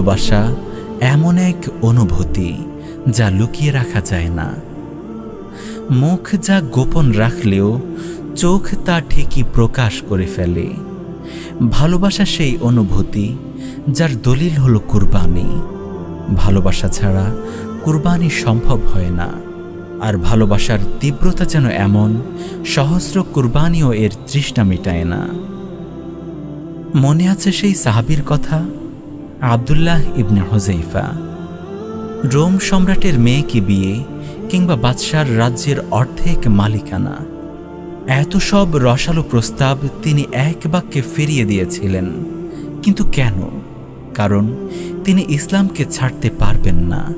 ভালোবাসা এমন এক অনুভূতি যা লুকিয়ে রাখা যায় না। মুখ যা গোপন রাখলেও চোখ তা ঠিকই প্রকাশ করে ফেলে। ভালোবাসা সেই অনুভূতি যার দলিল হলো কুরবানি। ভালোবাসা ছাড়া কুরবানি সম্ভব হয় না। আর ভালোবাসার তীব্রতা যেন এমন, সহস্র কুরবানিও এর তৃষ্ণা মেটায় না। মনে আছে সেই সাহাবির কথা? আবদুল্লাহ ইবনে হোজাইফা রোম সম্রাটের মেয়েকে বিয়ে কিংবা বাদশার রাজ্যের অর্ধেক মালিকানা, এত সব রসালো প্রস্তাব তিনি এক বাক্যে ফিরিয়ে দিয়েছিলেন। কিন্তু কেন? কারণ তিনি ইসলামকে ছাড়তে পারবেন না।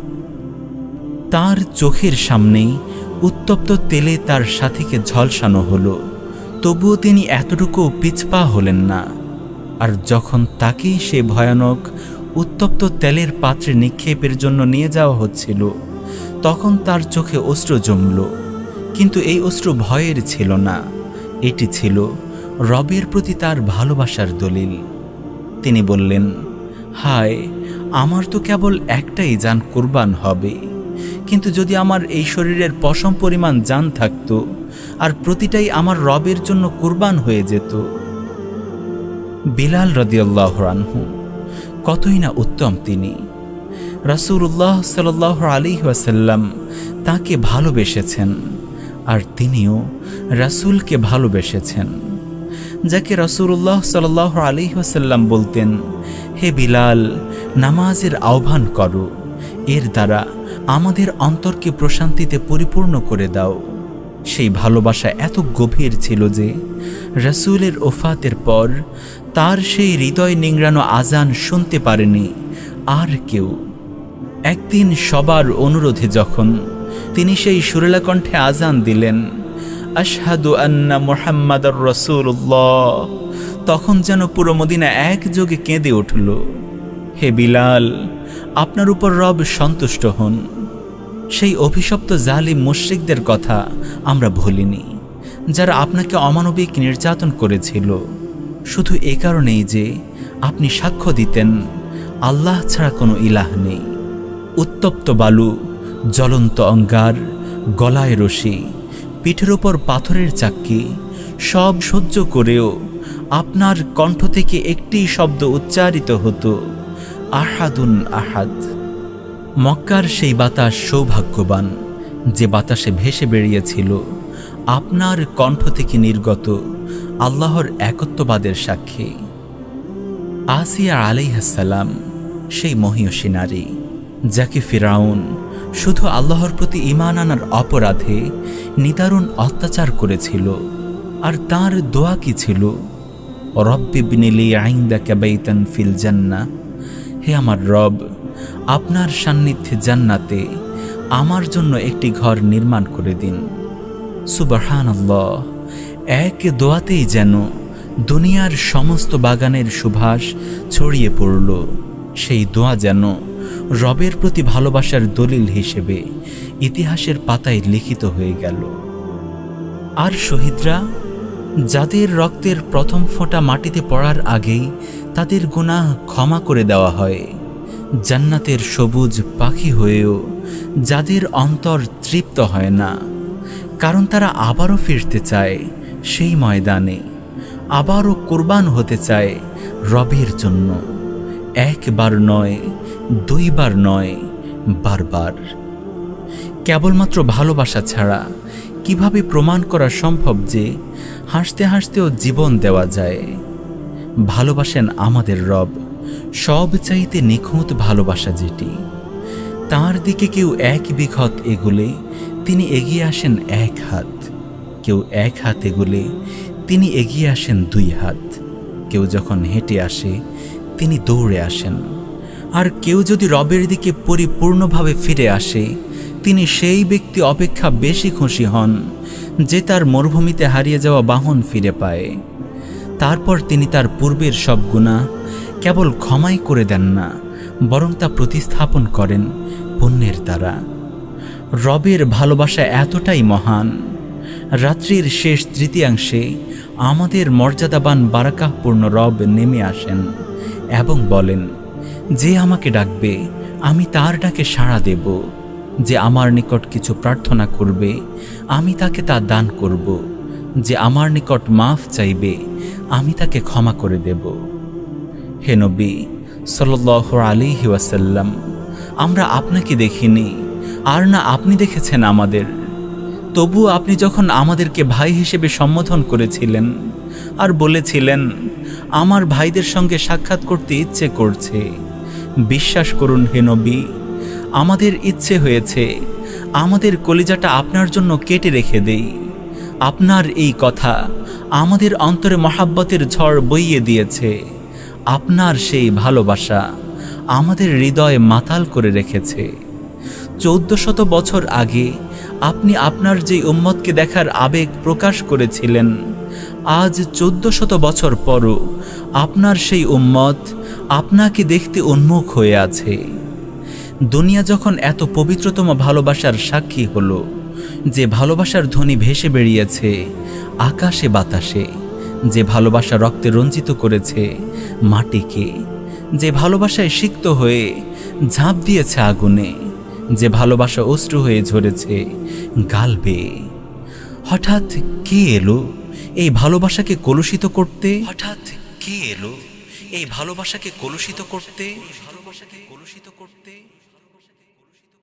তার চোখের সামনেই উত্তপ্ত তেলে তার সাথীকে ঝলসানো হলো, তবুও তিনি এতটুকু পিছপা হলেন না। আর যখন তাকেই সে ভয়ানক উত্তপ্ত তেলের পাত্রে নিক্ষেপের জন্য নিয়ে যাওয়া হচ্ছিল, তখন তার চোখে অস্ত্র জমল। কিন্তু এই অস্ত্র ভয়ের ছিল না। এটি ছিল রবের প্রতি তার ভালোবাসার দলিল। তিনি বললেন, হায়, আমার তো কেবল একটাই যান কুরবান হবে। কিন্তু যদি আমার এই শরীরের পশম পরিমাণ যান থাকতো, আর প্রতিটাই আমার রবের জন্য কুরবান হয়ে যেত বিলাল রদিয়াল্লাহ আনহু, কতই না উত্তম তিনি। রাসূলুল্লাহ সাল্লাহ আলী ওয়াসাল্লাম তাকে ভালোবেসেছেন আর তিনিও রাসূলকে ভালোবেসেছেন, যাকে রাসূলুল্লাহ সাল্লাহ আলী ওয়াসাল্লাম বলতেন, হে বিলাল, নামাজের আহ্বান করো। এর দ্বারা আমাদের অন্তরকে প্রশান্তিতে পরিপূর্ণ করে দাও। সেই ভালোবাসা এত গভীর ছিল যে রসুলের ওফাতের পর তার সেই হৃদয় নিংড়ানো আজান শুনতে পারেনি আর কেউ। একদিন সবার অনুরোধে যখন তিনি সেই সুরেলা কণ্ঠে আজান দিলেন, আশহাদু আন্না মোহাম্মদ রসুল্লাহ তখন যেন পুরো মদিনা একযোগে কেঁদে উঠল। হে বিলাল, আপনার উপর রব সন্তুষ্ট হন। সেই অভিশপ্ত জালিম মুশ্রিকদের কথা আমরা ভুলিনি, যারা আপনাকে অমানবিক নির্যাতন করেছিল। শুধু এ কারণেই যে আপনি সাক্ষ্য দিতেন, আল্লাহ ছাড়া কোনো ইলাহ নেই। উত্তপ্ত বালু, জ্বলন্ত অঙ্গার, গলায় রশি, পিঠের ওপর পাথরের চাক্কি, সব সহ্য করেও আপনার কণ্ঠ থেকে একটি শব্দ উচ্চারিত হতো, আহাদুন আহাদ। মক্কার সেই বাতাস সৌভাগ্যবান, যে বাতাসে ভেসে বেরিয়েছিল। আপনার কণ্ঠ থেকে নির্গত আল্লাহর একত্ববাদের সাক্ষী। আসিয়া আলাইহাসাল্লাম সেই মহিয়সী নারী, যাকে ফিরাউন শুধু আল্লাহর প্রতি ইমান আনার অপরাধে নিদারুণ অত্যাচার করেছিল, আর তার দোয়া কি ছিল? রব্বিবনিলি আইন্দা ক্যাবাইতান ফিল জান্না হে আমার রব আপনার সান্নিধ্যে জান্নাতে আমার জন্য একটি ঘর নির্মাণ করে দিন। সুবাহান এক দোয়াতেই যেন দুনিয়ার সমস্ত বাগানের সুভাষ ছড়িয়ে পড়ল। সেই দোয়া যেন রবের প্রতি ভালোবাসার দলিল হিসেবে ইতিহাসের পাতায় লিখিত হয়ে গেল। আর শহীদরা, যাদের রক্তের প্রথম ফোঁটা মাটিতে পড়ার আগেই তাদের গুণাহ ক্ষমা করে দেওয়া হয়। জান্নাতের সবুজ পাখি হয়েও যাদের অন্তর তৃপ্ত হয় না, কারণ তারা আবারও ফিরতে চায় সেই ময়দানে, আবারও কোরবান হতে চায় রবের জন্য। একবার নয়, দুইবার নয়, বারবার। কেবলমাত্র ভালোবাসা ছাড়া কীভাবে প্রমাণ করা সম্ভব যে হাসতে হাসতেও জীবন দেওয়া যায়? ভালোবাসেন আমাদের রব সব চাইতে নিখুঁত ভালোবাসা যেটি। তার দিকে কেউ এক বিঘত এগুলে তিনি এগিয়ে আসেন এক হাত। কেউ এক হাত এগুলে তিনি এগিয়ে আসেন দুই হাত। কেউ যখন হেঁটে আসে, তিনি দৌড়ে আসেন। আর কেউ যদি রবের দিকে পরিপূর্ণভাবে ফিরে আসে, তিনি সেই ব্যক্তি অপেক্ষা বেশি খুশি হন, যে তার মরুভূমিতে হারিয়ে যাওয়া বাহন ফিরে পায়। তারপর তিনি তার পূর্বের সব গুণা কেবল ক্ষমাই করে দেন না, বরং তা প্রতিস্থাপন করেন পুণ্যের দ্বারা। রবের ভালোবাসা এতটাই মহান। রাত্রির শেষ তৃতীয়াংশে আমাদের মর্যাদাবান বারাকাহপূর্ণ রব নেমে আসেন এবং বলেন, যে আমাকে ডাকবে, আমি তার ডাকে সাড়া দেব। যে আমার নিকট কিছু প্রার্থনা করবে, আমি তাকে তা দান করব। যে আমার নিকট মাফ চাইবে, আমি তাকে ক্ষমা করে দেব। হে নবী সাল্লাহ আলিহি ওয়াসাল্লাম, আমরা আপনাকে দেখিনি, আর না আপনি দেখেছেন আমাদের। তবু আপনি যখন আমাদেরকে ভাই হিসেবে সম্বোধন করেছিলেন, আর বলেছিলেন, আমার ভাইদের সঙ্গে সাক্ষাৎ করতে ইচ্ছে করছে। বিশ্বাস করুন হে নবী, আমাদের ইচ্ছে হয়েছে, আমাদের কলিজাটা আপনার জন্য কেটে রেখে দেই। আপনার এই কথা আমাদের অন্তরে মহাব্বতের ঝড় বইয়ে দিয়েছে। আপনার সেই ভালোবাসা আমাদের হৃদয়ে মাতাল করে রেখেছে। চৌদ্দ শত বছর আগে আপনি আপনার যে উম্মতকে দেখার আবেগ প্রকাশ করেছিলেন, আজ চৌদ্দ শত বছর পরও আপনার সেই উম্মত আপনাকে দেখতে উন্মুখ হয়ে আছে। দুনিয়া যখন এত পবিত্রতম ভালোবাসার সাক্ষী হলো, যে ভালোবাসার ধ্বনি ভেসে বেরিয়েছে, আকাশে বাতাসে। যে ভালোবাসা রক্তে রঞ্জিত করেছে মাটিকে, যে ভালোবাসায় সিক্ত হয়ে ঝাঁপ দিয়েছে আগুনে, যে ভালোবাসা অশ্রু হয়ে ঝরেছে গালবে। হঠাৎ কে এলো এই ভালোবাসাকে কলুষিত করতে? হঠাৎ কে এলো এই ভালোবাসাকে কলুষিত করতে? ভালোবাসাকে কলুষিত করতে